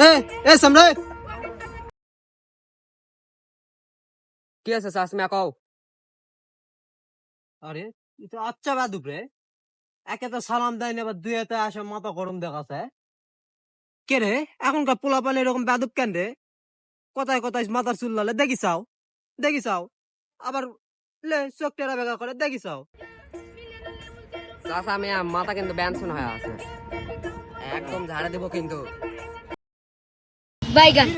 এ আচ্ছা একে তো সালাম দেয় না, এবার দুইতে আসে মাথা গরম দেখাছে কে রে? এখনকার পোলা এরকম বাদুক কেন কোথায় কোথায় মাথার চুল লালে দেখি চাও দেখি চাও আবার লে, চোখ টেরা বেগা করে দেখি চাও চাষামিয়া মাথা কিন্তু ব্যানসন হয়ে আছে। একদম ঝাড়ে দেবো কিন্তু। বাইগান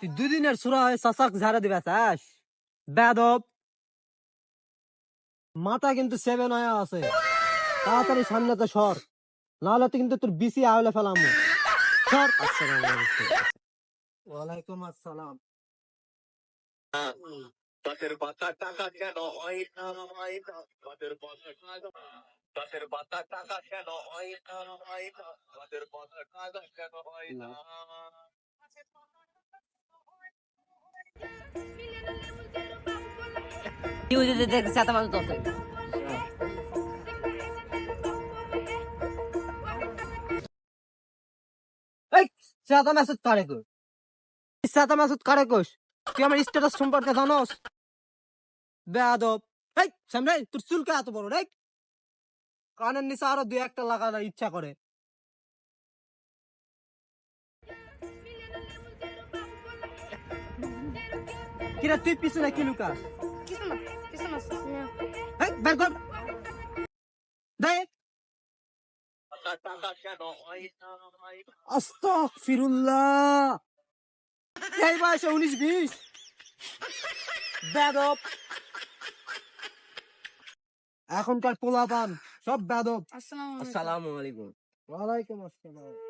তুই দুদিনের সুরা হয়ে চাচাক ঝাড়ে দিবে চাস? বেদব। মাথা কিন্তু সেভেন হয়ে আছে। তাড়াতাড়ি সামনে তো সর। নাহলে তো কিন্তু তোর বিসি আহলে ফেলাম। সর। আসসালামু আলাইকুম। ওয়ালাইকুম আসসালাম। তাদের পাতা টাকা কেন হয় না? হয় না তাদের পাতা টাকা তাদের টাকা কেন হয় না? হয় না তাদের টাকা কেন হয়। না সাদা মাসুদ কারে কই? সাদা মাসুদ কারে কইস? তুই আমার স্ট্যাটাস সম্পর্কে জানোস? বেয়াদব। এই সামনে তোর চুল কে এত বড় রে কানের নিচে আরও দুই একটা লাগানোর ইচ্ছা করে। কিরা তুই পিছনে কি লুকাস? না চাচমিয়া এই বয়সে উনিশ বিশ। বেদব। এখনকার পোলাপান সব বেদব। আসসালামু আলাইকুম। ওয়ালাইকুম আসসালাম।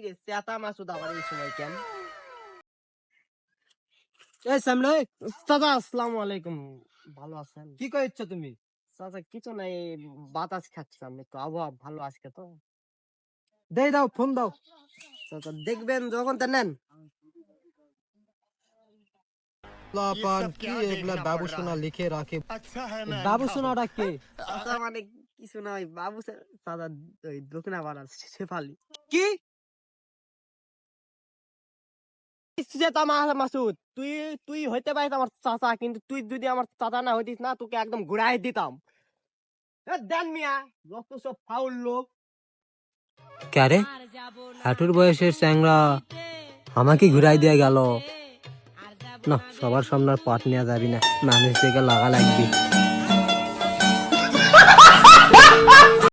ইরে চেতা মাসুদ আবার এই সময় কেন? এই সামনে দাদা আসসালামু আলাইকুম। ভালো আছেন? কি করছ তুমি? চাচা কিছু নাই বাতাস খাচ্ছিলাম একটু। আবহাওয়া ভালো আজকে তো। দেই দাও ফোন দাও। চাচা দেখবেন যখন তা নেন। লাপান কি এগুলা বাবু সোনা লিখে রাখে। বাবু সোনাটা কে? মানে কিছু না বাবু চাচা দক্ষিণা পাড়ার শেফালি। কি? যেতা মাসুদ, তুই তুই হইতে পারিস আমার চাচা, কিন্তু তুই যদি আমার চাচা না হইতিস না, তোকে একদম ঘুরাই দিতাম। দেন মিয়া রক্ত সব ফাউল লোক। ক্যারে? হাঁটুর বয়সের চ্যাংরা আমাকে ঘুরাই দিয়ে গেল। না, সবার সামনে পাট নেওয়া যাবি না। মানুষ দেখে লাগা লাগবে।